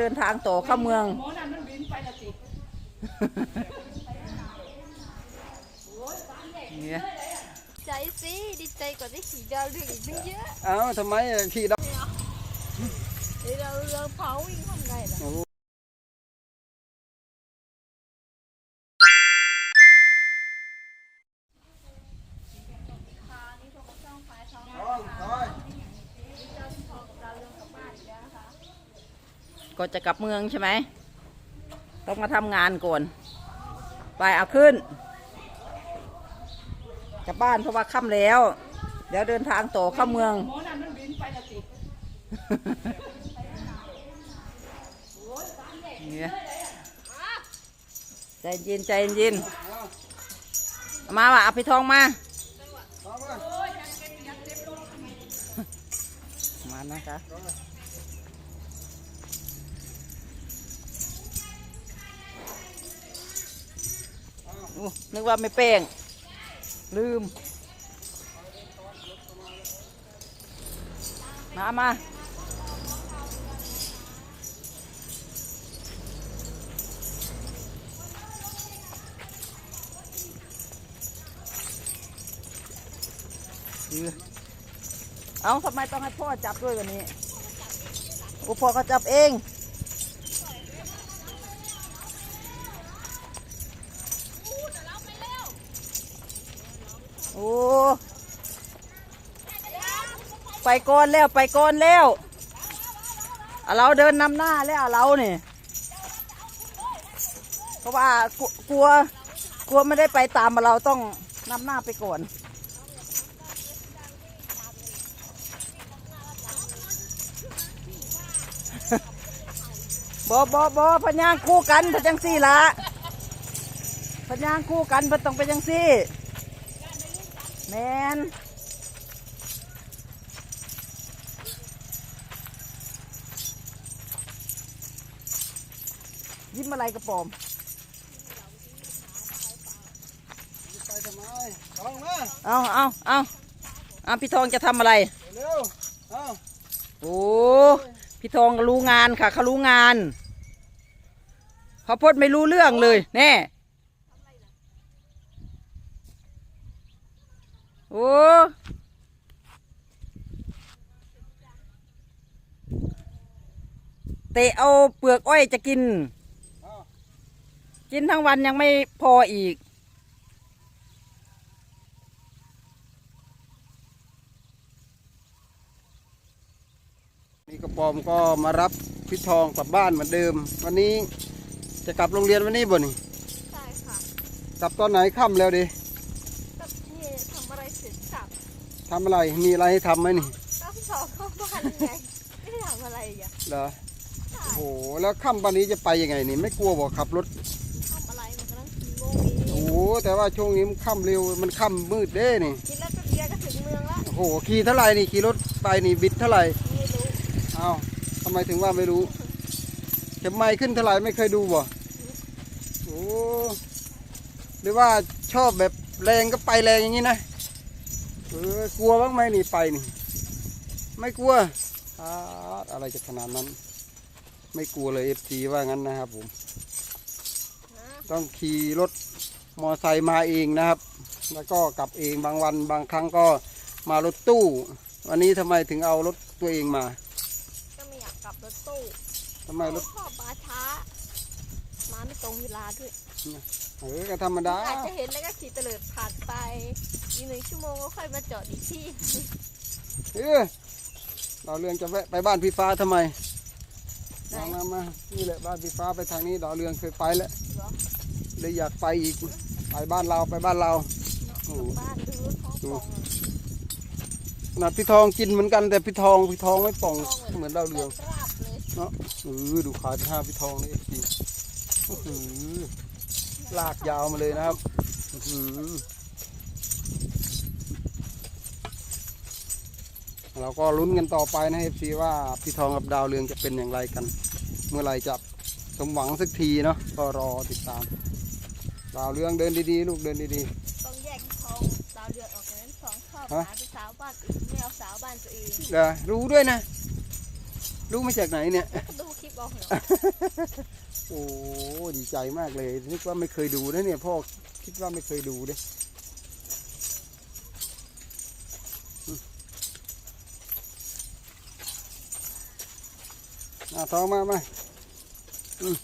เดินทางต่อเข้าเมืองหมอนั่นมันบินไปละสิเนี่ยใจสิดีใจกว่าได้ขี่ดาวเรืองอีกตั้งเยอะเอ้าทำไมขี่ดาวเดี๋ยวเราเราเผาวิ่งทำไงล่ะ ก็จะกลับเมืองใช่ไหม ต้องมาทำงานก่อน ไปเอาขึ้น กลับบ้านเพราะว่าค่ำแล้ว เดี๋ยวเดินทางต่อเข้าเมืองหมอนั่นมันบินไปละสิเนี่ยใจเย็นใจเย็นเอามาว่ะเอาไปทองมา มานะคะ นึกว่าไม่เป้ง ลืม มามาเอาทำไมต้องให้พ่อจับด้วยวันนี้โอ้พ่อเขาจับเอง โอ้ไปก่อนแล้วไปก่อนแล้วเอาเราเดินนำหน้าแล้วเอาเราเนี่ยเพราะว่ากลัวกลัวไม่ได้ไปตามเราต้องนำหน้าไปก่อนบอบอบอพญางคู่กันพจังสี่ละพญางคู่กันพิ่ต้องไปจังสี่ แมนยิ้มอะไรกระป๋อมไปทำไมลองมาเอาเอาเอาเอาพี่ทองจะทำอะไร เร็วเอาโอ้ พี่ทองรู้งานค่ะเขารู้งาน เขาพดไม่รู้เรื่องเลย แน่ โอ้เตะเอาเปลือกอ้อยจะกินเอากินทั้งวันยังไม่พออีก นี่กระปอมก็มารับพี่ทองกลับบ้านเหมือนเดิม วันนี้จะกลับโรงเรียนวันนี้บ่นี่ใช่ค่ะ กลับตอนไหนค่ำแล้วดิกับนี่ ทำอะไรเสร็จสับทำอะไร มีอะไรให้ทำไหมนี่ก็สอบเข้าบ้านไงไม่ได้ทำอะไรอะเหรอใช่โอ้โห แล้วค่ำวันนี้จะไปยังไงนี่ ไม่กลัวบอกขับรถ ทำอะไรมันกำลังขี่โมงเอโอ้งโห แต่ว่าช่วงนี้มันค่ำเร็ว มันค่ำมืดเด้นี่ กินแล้วก็เดียวก็ถึงเมืองละโอ้โห ขี่เท่าไหร่นี่ ขี่รถไปนี่บิดเท่าไหร่ ไม่รู้เอ้าทำไมถึงว่าไม่รู้เข็มไม้ขึ้นเท่าไหร่ไม่เคยดูบ่ โอ้หรือว่าชอบแบบแรงก็ไปแรงอย่างนี้นะ เออกลัวบ้างไหมนี่ไปนี่ ไม่กลัวอาดอะไรจะขนาดนั้น ไม่กลัวเลยเอฟซีว่างั้นนะครับผมนะต้องขี่รถมอไซค์มาเองนะครับ แล้วก็กลับเองบางวันบางครั้งก็มารถตู้ วันนี้ทำไมถึงเอารถตัวเองมา ก็ไม่อยากกลับรถตู้ทำไมรถชอบมาช้า มาไม่ตรงเวลาด้วย เออก็ธรรมดาอาจจะเห็นแล้วก็ขี่เตลิดผ่านไป อีกหนึ่งชั่วโมงก็ค่อยมาจอดอีกที่เออเราเรืองจะแวะไปบ้านพี่ฟ้าทำไมมามามานี่แหละบ้านพี่ฟ้าไปทางนี้ดาวเรืองเคยไปแล้วเหรอเลยอยากไปอีกไปบ้านเราไปบ้านเราโอ้โหบ้านดูท้องฟองอะขนาดพี่ทองกินเหมือนกันแต่พี่ทองพี่ทองไม่ป่องเหมือนดาวเรืองราบเลยเนาะเออดูขาที่ห้าพี่ทองนี่จริงโอ้โหลากยาวมาเลยนะครับอื้อหือ เราก็ลุ้นกันต่อไปนะเอฟซีว่าพี่ทองกับดาวเรืองจะเป็นอย่างไรกัน เมื่อไหรจะสมหวังสักทีเนาะก็รอติดตาม ดาวเรืองเดินดีๆ ลูกเดินดีต้องแยกทองดาวเดือนออกจากนั้นสองชอบฮะหาไปสาวบ้านอื่นไม่เอาสาวบ้านตัวเองๆเดี๋ยวรู้ด้วยนะ รู้มาจากไหนเนี่ย ก็ดูคลิลิปเอาเหรอโอ้ดีใจมากเลยนึกว่าไม่เคยดูนะเนี่ยพ่อคิดว่าไม่เคยดูเด้อื อะท้องมามาอืม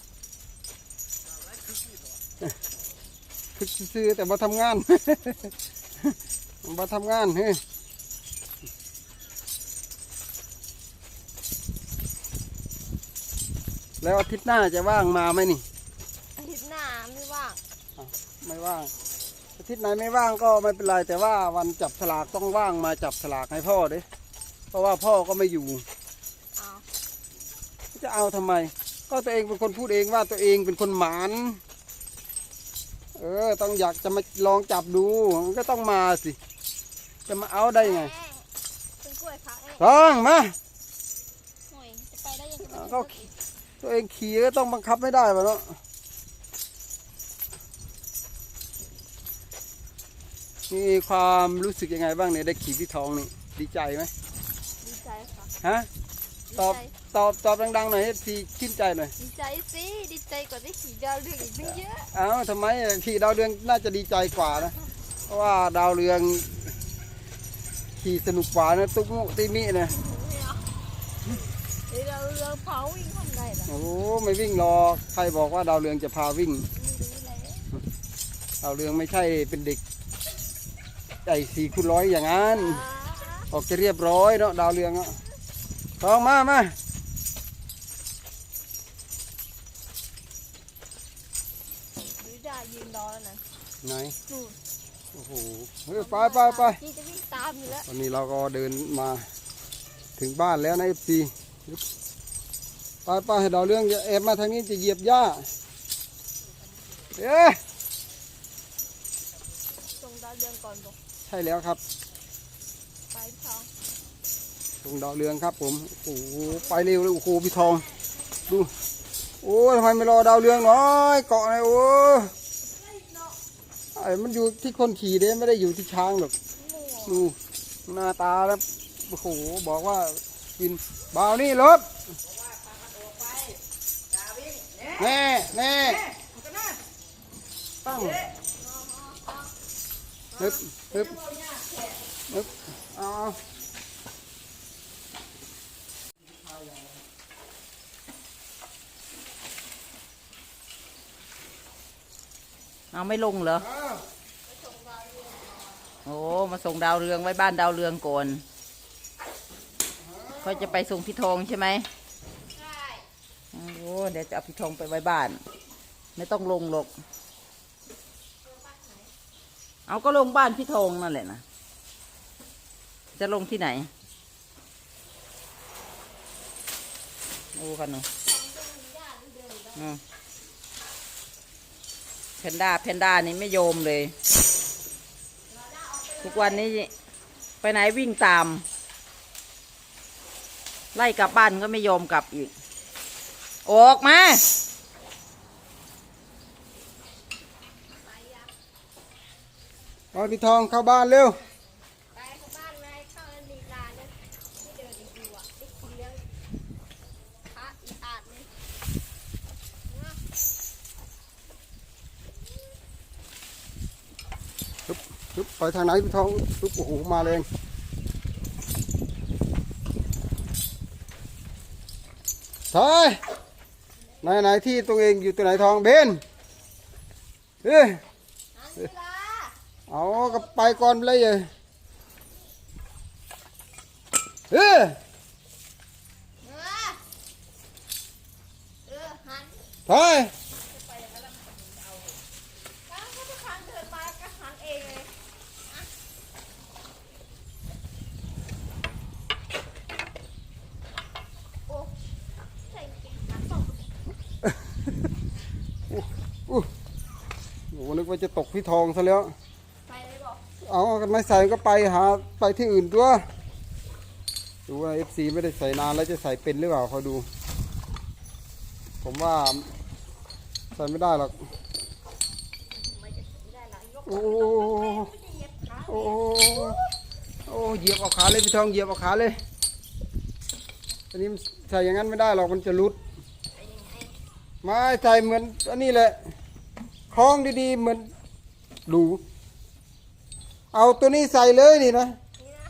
คือซื้อๆแต่มาทำงานมาทำงานเฮ้ยแล้วอาทิตย์หน้าจะว่างมาไหมนี่ อาทิตย์หน้าไม่ว่าง ไม่ว่าง อาทิตย์ไหนไม่ว่างก็ไม่เป็นไรแต่ว่าวันจับฉลากต้องว่างมาจับฉลากให้พ่อเด้เพราะว่าพ่อก็ไม่อยู่เอา จะเอาทำไม ก็ตัวเองเป็นคนพูดเองว่าตัวเองเป็นคนหมานเออ ต้องอยากจะมาลองจับดู มันก็ต้องมาสิ จะมาเอาได้ไงเป็นกล้วยพักเองลองมาหน่อยจะไปได้ยังไงเอาก็ขี่ตัวเองขี่ก็ต้องบังคับไม่ได้วะเนาะมีความรู้สึกยังไงบ้างเนี่ยได้ขี่พี่ทองนี่ ดีใจไหมดีใจค่ะ ฮะดีตอบใจ ตอบตอบดังๆหน่อยให้ทีชื่นใจหน่อยดีใจสิดีใจกว่าได้ขี่ดาวเรืองอีกตั้งเยอะเอ้าทำไมอะขี่ดาวเรืองน่าจะดีใจกว่านะเพราะว่าดาวเรือง ขี่สนุกกว่านะตุ๊กมุติมินะไม่เอาเดี๋ยวเราเรือเผาวิ่งทำได้เหรอโอ้ไม่วิ่งหรอกใครบอกว่าดาวเรืองจะพาวิ่งไม่รู้แล้วดาวเรืองไม่ใช่เป็นเด็กใหญ่สี่คูณร้อยอย่างนั้นอ่าออกจะเรียบร้อยเนาะดาวเรืองอะทองมามา ดูได้ยืนรอแล้วนะ ไหนนู่นโอ้โหเฮ้ยไปไปไปพี่จะวิ่งตามอยู่แล้วตอนนี้เราก็เดินมาถึงบ้านแล้วนะเอฟซีไปไปให้ดาวเรื่องจะแอบมาทางนี้จะเหยียบหญ้าเอ๊ะส่งดาวเรืองก่อนบอกใช่แล้วครับไปพี่ทองตรงดาวเรืองครับผมโอ้โหไปเร็วเลยโอ้โหพี่ทอง ดูโอ้ทำไมไม่รอดาวเรืองน้อย เกาะหน่อยโอ้ไอ้ มันอยู่ที่คนขี่เด้ไม่ได้อยู่ที่ช้างหรอกมั่วดูหน้าตาแล้วโอ้โหบอกว่ากินเบาวนี่รถแน่แน่ตั้งฮึบฮึบฮึบเอาเอาเอาไม่ลงเหรอ โอ้มาส่งดาวเรืองไว้บ้านดาวเรืองก่อนเขาจะไปส่งพี่ทองใช่ไหมใช่โอ้เดี๋ยวจะเอาพี่ทองไปไว้บ้าน ไม่ต้องลงหรอกเอาก็ลงบ้านพี่ทองนั่นแหละนะจะลงที่ไหนโอ้กันหนูอืมแพนด้าแพนด้านี่ไม่โยมเลย ทุกวันนี้ไปไหนวิ่งตาม ไล่กลับบ้านก็ไม่ยอมกลับอีก ออกมาเอาพี่ทองเข้าบ้านเร็ว ไปเข้าบ้านเลยเข้าอันดีลาเนี่ยที่เดินดูอะได้กินเลี้ยงพระอีอาดเลย ฮึบไปทางไหนพี่ทองฮึบโอ้โหมาแรงถอยไหนไหนที่ตัวเองอยู่ตัวไหนทองเบนเฮ้ยอันดีลาเอาก็ไปก่อนเลยเอ้ยเฮ้ยเออเออหันถอย ก้าวก็ทุกครั้งเดินมาก็หันเองเลยอะโอ้ใส่กางเกงขาสั้น โอ้โหนึก ว่าจะตกพี่ทองซะแล้ว ไปเลยบอกเอากันไม่ใส่ก็ไปหาไปที่อื่นตัวดูว่าเอฟซีไม่ได้ใส่นานแล้วจะใส่เป็นหรือเปล่าคอยดู ผมว่าใส่ไม่ได้หรอก ไม่จะไม่ได้ละยกโอ้ไม่ได้เหยียบขาโอ้โอ้เหยียบเอาขาเลยพี่ทองเหยียบเอาขาเลย อันนี้มันใส่อย่างนั้นไม่ได้หรอกมันจะรุด ไม้ใส่เหมือนอันนี้แหละ คล้องดีๆเหมือนหรูเอาตัวนี้ใส่เลยนี่นะนี่นะ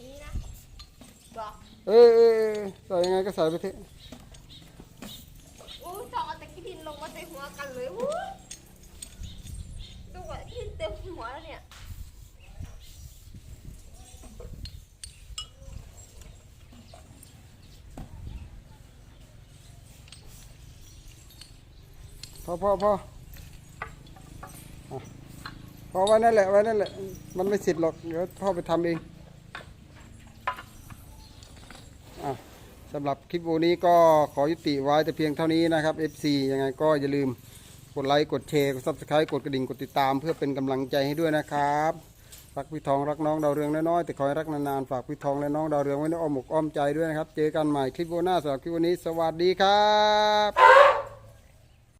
นี่นะบอกเออเออเออใส่ยังไงก็ใส่ไปเถอะอู้จองเอาแต่ขี้ดินลงมาใส่หัวกันเลยอู้ดูว่าขี้ดินเต็มหัวแล้วเนี่ย อพอพออะพอไว้นั่นแหละไว้นั่นแหละ มันไม่เสร็จหรอก เดี๋ยวพ่อไปทำเองอสำหรับคลิปวันนี้ก็ขอยุติไว้แต่เพียงเท่านี้นะครับ FC ยังไงก็อย่าลืมกดไลค์ กดแชร์ กด Subscribe กดกระดิ่ง กดติดตาม เพื่อเป็นกำลังใจให้ด้วยนะครับ รักพี่ทองรักน้องดาวเรืองน้อยๆแต่ขอให้รักนานๆ ฝากพี่ทองและน้องดาวเรืองไว้ในอ้อมอกอ้อมใจด้วยนะครับ เจอกันใหม่คลิปวันหน้าสำหรับคลิปวันนี้ สวัสดีครับ